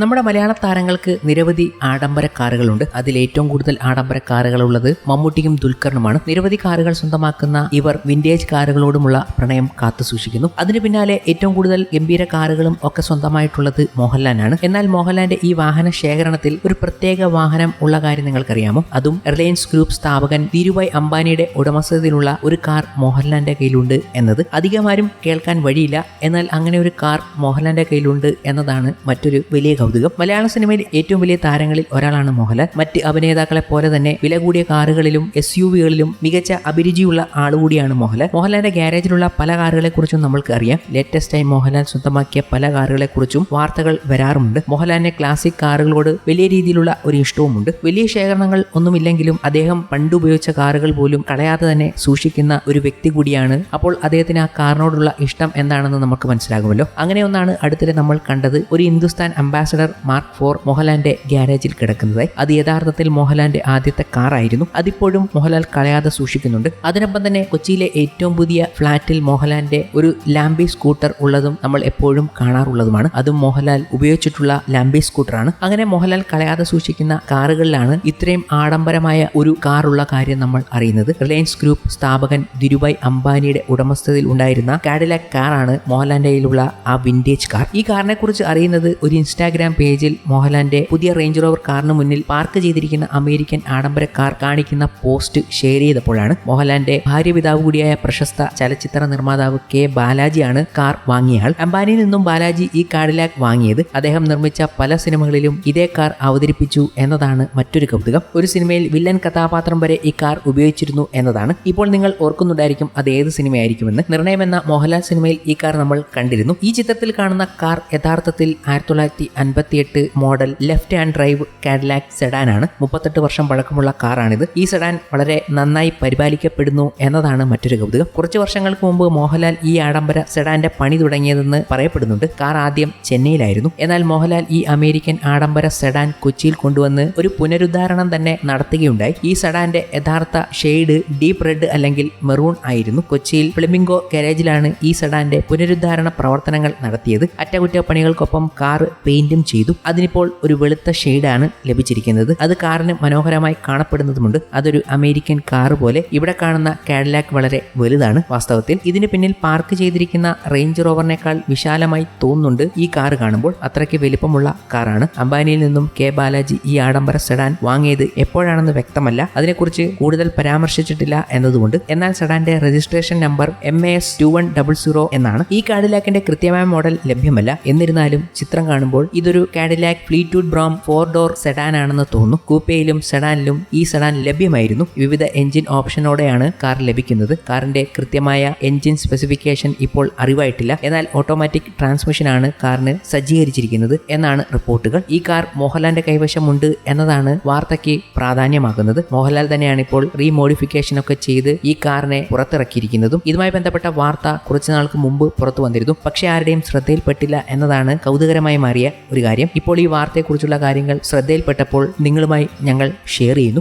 നമ്മുടെ മലയാള താരങ്ങൾക്ക് നിരവധി ആഡംബര കാറുകളുണ്ട്. അതിൽ ഏറ്റവും കൂടുതൽ ആഡംബര കാറുകളുള്ളത് മമ്മൂട്ടിയും ദുൽഖറിനുമാണ്. നിരവധി കാറുകൾ സ്വന്തമാക്കുന്ന ഇവർ വിന്റേജ് കാറുകളോടുമുള്ള പ്രണയം കാത്തു സൂക്ഷിക്കുന്നു. അതിനു പിന്നാലെ ഏറ്റവും കൂടുതൽ ഗംഭീര കാറുകളും ഒക്കെ സ്വന്തമായിട്ടുള്ളത് മോഹൻലാലാണ്. എന്നാൽ മോഹൻലാലിന്റെ ഈ വാഹന ശേഖരണത്തിൽ ഒരു പ്രത്യേക വാഹനം ഉള്ള കാര്യം നിങ്ങൾക്കറിയാമോ? അതും റിലയൻസ് ഗ്രൂപ്പ് സ്ഥാപകൻ ധീരുഭായ് അംബാനിയുടെ ഉടമസ്ഥതയിലുള്ള ഒരു കാർ മോഹൻലാലിന്റെ കയ്യിലുണ്ട് എന്നത് അധികമാരും കേൾക്കാൻ വഴിയില്ല. എന്നാൽ അങ്ങനെ ഒരു കാർ മോഹൻലാലിന്റെ കയ്യിലുണ്ട് എന്നതാണ് മറ്റൊരു വലിയ കൗതുകം മലയാള സിനിമയിൽ ഏറ്റവും വലിയ താരങ്ങളിൽ ഒരാളാണ് മോഹൻലാൽ. മറ്റ് അഭിനേതാക്കളെ പോലെ തന്നെ വില കൂടിയ കാറുകളിലും എസ് യു വികളിലും മികച്ച അഭിരുചിയുള്ള ആളുകൂടിയാണ് മോഹൻലാൽ. മോഹൻലാലിന്റെ ഗ്യാരേജിലുള്ള പല കാറുകളെ കുറിച്ചും നമ്മൾക്ക് അറിയാം. ലേറ്റസ്റ്റ് ആയി മോഹൻലാൽ സ്വന്തമാക്കിയ പല കാറുകളെ കുറിച്ചും വാർത്തകൾ വരാറുണ്ട്. മോഹൻലാലിന്റെ ക്ലാസിക് കാറുകളോട് വലിയ രീതിയിലുള്ള ഒരു ഇഷ്ടവുമുണ്ട്. വലിയ ശേഖരണങ്ങൾ ഒന്നുമില്ലെങ്കിലും അദ്ദേഹം പണ്ട് ഉപയോഗിച്ച കാറുകൾ പോലും കളയാതെ തന്നെ സൂക്ഷിക്കുന്ന ഒരു വ്യക്തി കൂടിയാണ് അപ്പോൾ അദ്ദേഹത്തിന് ആ കാറിനോടുള്ള ഇഷ്ടം എന്താണെന്ന് നമുക്ക് മനസ്സിലാകുമല്ലോ. അങ്ങനെ ഒന്നാണ് അടുത്തിടെ നമ്മൾ കണ്ടത് ഒരു ഹിന്ദുസ്ഥാൻ അംബാസഡർ മാർക്ക് ഫോർ മോഹൻലാലിന്റെ ഗ്യാരേജിൽ കിടക്കുന്നത്. അത് യഥാർത്ഥത്തിൽ മോഹൻലാലിന്റെ ആദ്യത്തെ കാറായിരുന്നു അതിപ്പോഴും മോഹൻലാൽ കളയാതെ സൂക്ഷിക്കുന്നുണ്ട്. അതിനൊപ്പം തന്നെ കൊച്ചിയിലെ ഏറ്റവും പുതിയ ഫ്ളാറ്റിൽ മോഹൻലാലിന്റെ ഒരു ലാംബി സ്കൂട്ടർ ഉള്ളതും നമ്മൾ എപ്പോഴും കാണാറുള്ളതുമാണ്. അതും മോഹൻലാൽ ഉപയോഗിച്ചിട്ടുള്ള ലാംബി സ്കൂട്ടറാണ് അങ്ങനെ മോഹൻലാൽ കളയാതെ സൂക്ഷിക്കുന്ന കാറുകളിലാണ് ഇത്രയും ആഡംബരമായ ഒരു കാറുള്ള കാര്യം നമ്മൾ അറിയുന്നത്. റിലയൻസ് ഗ്രൂപ്പ് സ്ഥാപകൻ ധിരുഭായ് അംബാനിയുടെ ഉടമസ്ഥതയിൽ ഉണ്ടായിരുന്ന കാഡിലാക് കാറാണ് മോഹൻലാലിന്റെ കയ്യിലുള്ള ആ വിന്റേജ് കാർ ഈ കാറിനെ കുറിച്ച് അറിയുന്നത് ഒരു ഇൻസ്റ്റാഗ്രാം പേജിൽ മോഹൻലാലിന്റെ പുതിയ റേഞ്ച് റോവർ കാറിന് മുന്നിൽ പാർക്ക് ചെയ്തിരിക്കുന്ന അമേരിക്കൻ ആഡംബര കാർ കാണിക്കുന്ന പോസ്റ്റ് ഷെയർ ചെയ്തപ്പോഴാണ് മോഹൻലാലിന്റെ ഭാര്യ പിതാവ് കൂടിയായ പ്രശസ്ത ചലച്ചിത്ര നിർമ്മാതാവ് കെ ബാലാജിയാണ് കാർ വാങ്ങിയാൽ അംബാനിയിൽ നിന്നും ബാലാജി ഈ കാഡിലാക്ക് വാങ്ങിയത്. അദ്ദേഹം നിർമ്മിച്ച പല സിനിമകളിലും ഇതേ കാർ അവതരിപ്പിച്ചു എന്നതാണ് മറ്റൊരു കൗതുകം. ഒരു സിനിമയിൽ വില്ലൻ കഥാപാത്രം വരെ ഈ കാർ ഉപയോഗിച്ചിരുന്നു എന്നതാണ്. ഇപ്പോൾ നിങ്ങൾ ഓർക്കുന്നുണ്ടായിരിക്കും അത് ഏത് സിനിമയായിരിക്കുമെന്ന്. നിർണയം എന്ന മോഹൻലാൽ സിനിമയിൽ ഈ കാർ നമ്മൾ കണ്ടിരുന്നു. ഈ ചിത്രത്തിൽ കാണുന്ന കാർ യഥാർത്ഥത്തിൽ ആയിരത്തി തൊള്ളായിരത്തി അൻപത്തിയെട്ട് model left hand drive Cadillac sedan ആണ്. മുപ്പത്തെട്ട് വർഷം പഴക്കമുള്ള കാറാണിത് ഈ സെഡാൻ വളരെ നന്നായി പരിപാലിക്കപ്പെടുന്നു എന്നതാണ് മറ്റൊരു കൗതുകം. കുറച്ച് വർഷങ്ങൾക്ക് മുമ്പ് മോഹൻലാൽ ഈ ആഡംബര സെഡാന്റെ പണി തുടങ്ങിയതെന്ന് പറയപ്പെടുന്നുണ്ട്. കാർ ആദ്യം ചെന്നൈയിലായിരുന്നു. എന്നാൽ മോഹൻലാൽ ഈ അമേരിക്കൻ ആഡംബര സെഡാൻ കൊച്ചിയിൽ കൊണ്ടുവന്ന് ഒരു പുനരുദ്ധാരണം തന്നെ നടത്തുകയുണ്ടായി. ഈ സെഡാന്റെ യഥാർത്ഥ ഷെയ്ഡ് ഡീപ്പ് റെഡ് അല്ലെങ്കിൽ മെറൂൺ ആയിരുന്നു. കൊച്ചിയിൽ ഫ്ലെമിംഗോ ഗാരേജിലാണ് ഈ സെഡാന്റെ പുനരുദ്ധാരണ പ്രവർത്തനങ്ങൾ നടത്തിയത്. അറ്റകുറ്റപ്പണികൾക്കൊപ്പം കാർ പെയിന്റും ചെയ്തു. അതിനിപ്പോൾ ഒരു വെളുത്ത ഷെയ്ഡാണ് ലഭിച്ചിരിക്കുന്നത്. അത് കാറിന് മനോഹരമായി കാണപ്പെടുന്നതുമുണ്ട്. അതൊരു അമേരിക്കൻ കാർ പോലെ ഇവിടെ കാണുന്ന കാഡലാക്ക് വളരെ വലുതാണ് വാസ്തവത്തിൽ. ഇതിന് പിന്നിൽ പാർക്ക് ചെയ്തിരിക്കുന്ന റേഞ്ച് റോവറിനേക്കാൾ വിശാലമായി തോന്നുന്നുണ്ട് ഈ കാർ കാണുമ്പോൾ. അത്രയ്ക്ക് വലിപ്പമുള്ള കാറാണ്. അംബാനിയിൽ നിന്നും കെ ബാലാജി ഈ ആഡംബര സെഡാൻ വാങ്ങിയത് എപ്പോഴാണെന്ന് വ്യക്തമല്ല. അതിനെക്കുറിച്ച് കൂടുതൽ പരാമർശിച്ചിട്ടില്ല എന്നതുകൊണ്ട്. എന്നാൽ സെഡാന്റെ registration number M A S two one double zero എന്നാണ്. ഈ കാഡിലാക്കിന്റെ കൃത്യമായ മോഡൽ ലഭ്യമല്ല. എന്നിരുന്നാലും ചിത്രം കാണുമ്പോൾ ഇതൊരു Cadillac Fleetwood Brougham four door sedan ആണെന്ന് തോന്നുന്നു. കൂപ്പയിലും സെഡാനിലും ഈ സെഡാൻ ലഭ്യമായിരുന്നു. വിവിധ എഞ്ചിൻ ഓപ്ഷനോടെയാണ് കാർ ലഭിക്കുന്നത്. കാറിന്റെ കൃത്യമായ എഞ്ചിൻ സ്പെസിഫിക്കേഷൻ ഇപ്പോൾ അറിവായിട്ടില്ല. എന്നാൽ ഓട്ടോമാറ്റിക് ട്രാൻസ്മിഷൻ ആണ് കാറിന് സജ്ജീകരിച്ചിരിക്കുന്നത് എന്നാണ് റിപ്പോർട്ടുകൾ. ഈ കാർ മോഹൻലാലിന്റെ കൈവശമുണ്ട് എന്നതാണ് വാർത്തയ്ക്ക് പ്രാധാന്യമാകുന്നത്. മോഹൻലാൽ തന്നെയാണ് ഇപ്പോൾ റീമോഡിഫിക്കേഷൻ ഒക്കെ ചെയ്ത് ഈ കാറിനെ പുറത്തിറക്കിയിരിക്കുന്നതും. ഇതുമായി ബന്ധപ്പെട്ട വാർത്ത കുറച്ചു നാൾക്ക് മുമ്പ് പുറത്തു വന്നിരുന്നു. പക്ഷേ ആരുടെയും ശ്രദ്ധയിൽപ്പെട്ടില്ല എന്നതാണ് കൗതുകരമായി മാറിയ ഒരു കാര്യം. ഇപ്പോൾ ഈ വാർത്തയെക്കുറിച്ചുള്ള കാര്യങ്ങൾ ശ്രദ്ധയിൽപ്പെട്ടപ്പോൾ നിങ്ങളുമായി ഞങ്ങൾ ഷെയർ ചെയ്യുന്നു.